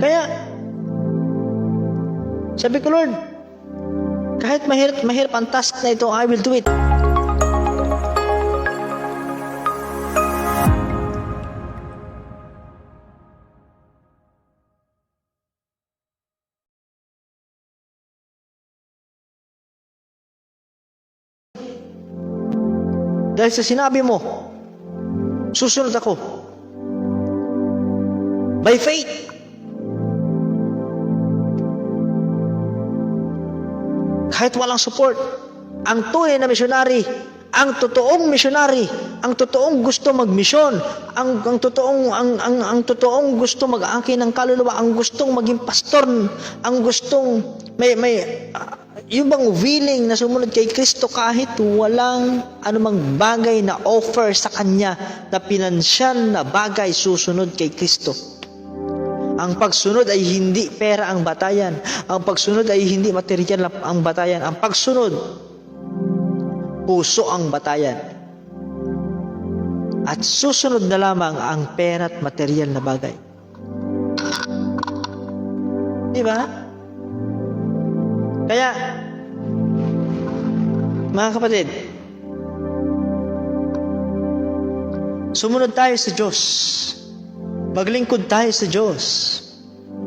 Kaya, sabi ko, Lord, kahit mahirap, mahirap ang task na ito, I will do it. Dahil sa sinabi mo, susunod ako. By faith. Kahit walang support, ang tunay na missionary, ang totoong missionary, ang totoong gusto magmisyon, ang ang totoong ang ang ang totoong gusto mag-aaki ng kaluluwa, ang gustong maging pastor, ang gustong may may ah, yung bang willing na sumunod kay Kristo kahit walang anumang bagay na offer sa kanya na pinansyal na bagay susunod kay Kristo. Ang pagsunod ay hindi pera ang batayan. Ang pagsunod ay hindi material ang batayan. Ang pagsunod, puso ang batayan. At susunod na lamang ang pera at material na bagay. Di ba? Kaya, mga kapatid, sumunod tayo sa Diyos. Maglingkod tayo sa Diyos.